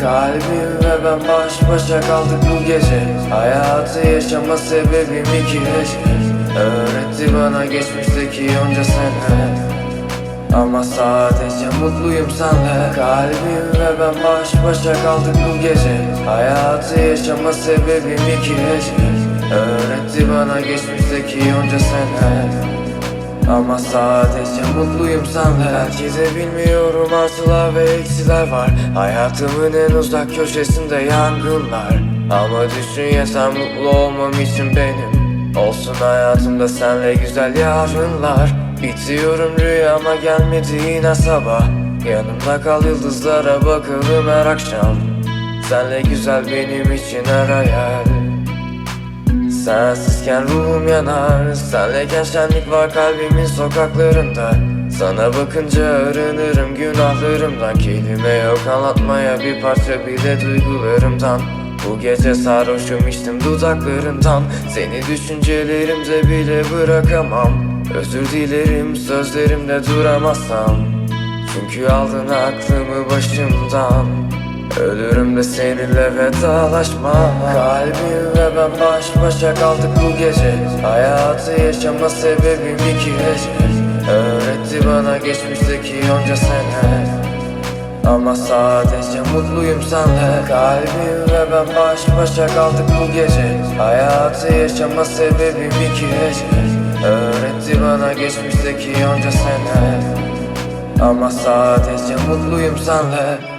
Kalbim ve ben baş başa kaldık bu gece. Hayatı yaşama sebebim iki gece Öğretti bana geçmişteki onca sene. Ama sadece mutluyum senle. Kalbim ve ben baş başa kaldık bu gece. Hayatı yaşama sebebim iki gece Öğretti bana geçmişteki onca sene ama sadece mutluyum senle de bilmiyorum. Artılar ve eksiler var. Hayatımın en uzak köşesinde yangınlar. Ama düşün yeter mutlu olmam için benim. Olsun hayatımda senle güzel yarınlar. Bitiyorum rüyama gelmedi yine sabah. Yanımda kal yıldızlara bakalım her akşam. Senle güzel benim için her hayal Sensizken ruhum yanar. Senleyken şenlik var kalbimin sokaklarında. Sana bakınca arınırım günahlarımdan. Kelime yok anlatmaya bir parça bile duygularımdan. Bu gece sarhoşum içtim dudaklarından. Seni düşüncelerimde bile bırakamam. Özür dilerim sözlerimde duramazsam. Çünkü aldın aklımı başımdan Ölürüm de seninle vedalaşma. Kalbim ve ben baş başa kaldık bu gece. Hayatı yaşama sebebim iki gece. Öğretti bana geçmişteki onca sene. Ama sadece mutluyum senle. Kalbim ve ben baş başa kaldık bu gece. Hayatı yaşama sebebim iki gece. Öğretti bana geçmişteki onca sene. Ama sadece mutluyum senle